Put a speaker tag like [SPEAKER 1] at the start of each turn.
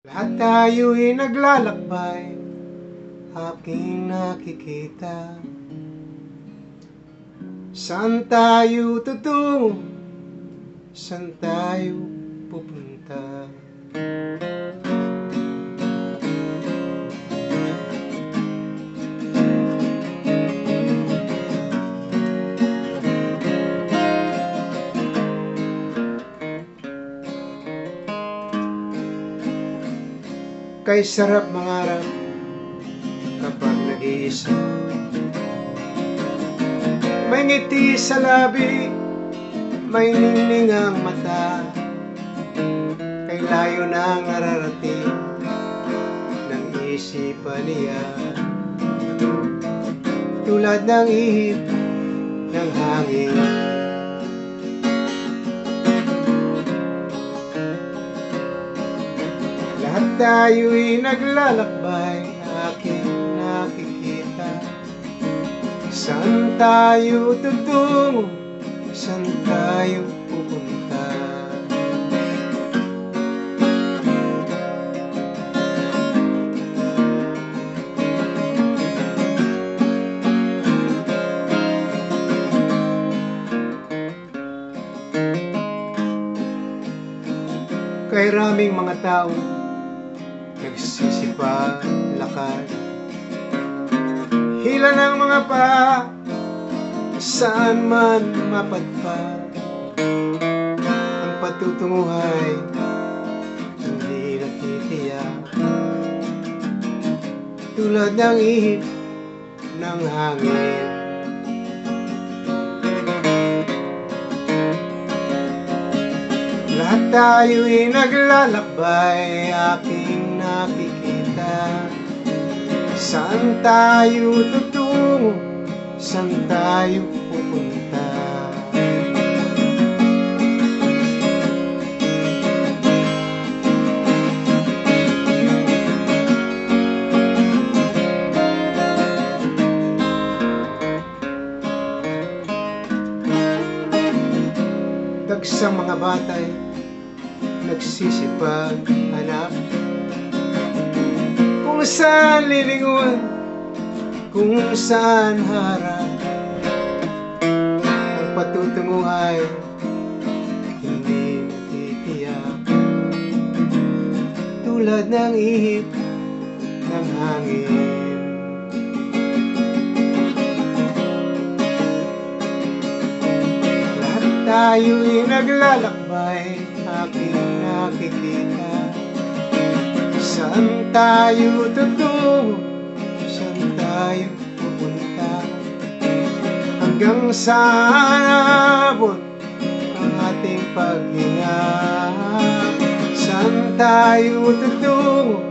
[SPEAKER 1] Lahat tayo'y naglalakbay Aking nakikita Saan tayo tutungo? Saan tayo pupunta? Kay sarap mangarap kapag nag-iisa. May ngiti sa labi, may ningning ang mata. Kay layo na nararating ng isipan niya. Tulad ng ihip ng hangin tayo'y naglalakbay Aking nakikita Saan tayo tutungo? Saan tayo pupunta? Kay raming mga tao nagsisipag lakad. Hila ng mga pa saan man mapadpad. Ang patutunguhay hindi natitiyak. Tulad ng ihip ng hangin Lahat tayo'y naglalakbay Aking nakikita Saan tayo tutungo? Saan tayo pupunta? Dagsang mga batay Nagsisipag hanap Kung saan lilingon Kung saan harap. Ang patutunguhay Hindi matitiyak Tulad ng ihip ng hangin. Tayo'y naglalakbay Aking nakikita Saan tayo tutungo? Saan tayo pupunta? Hanggang saan abot ang ating paghinga? Saan tayo tutungo?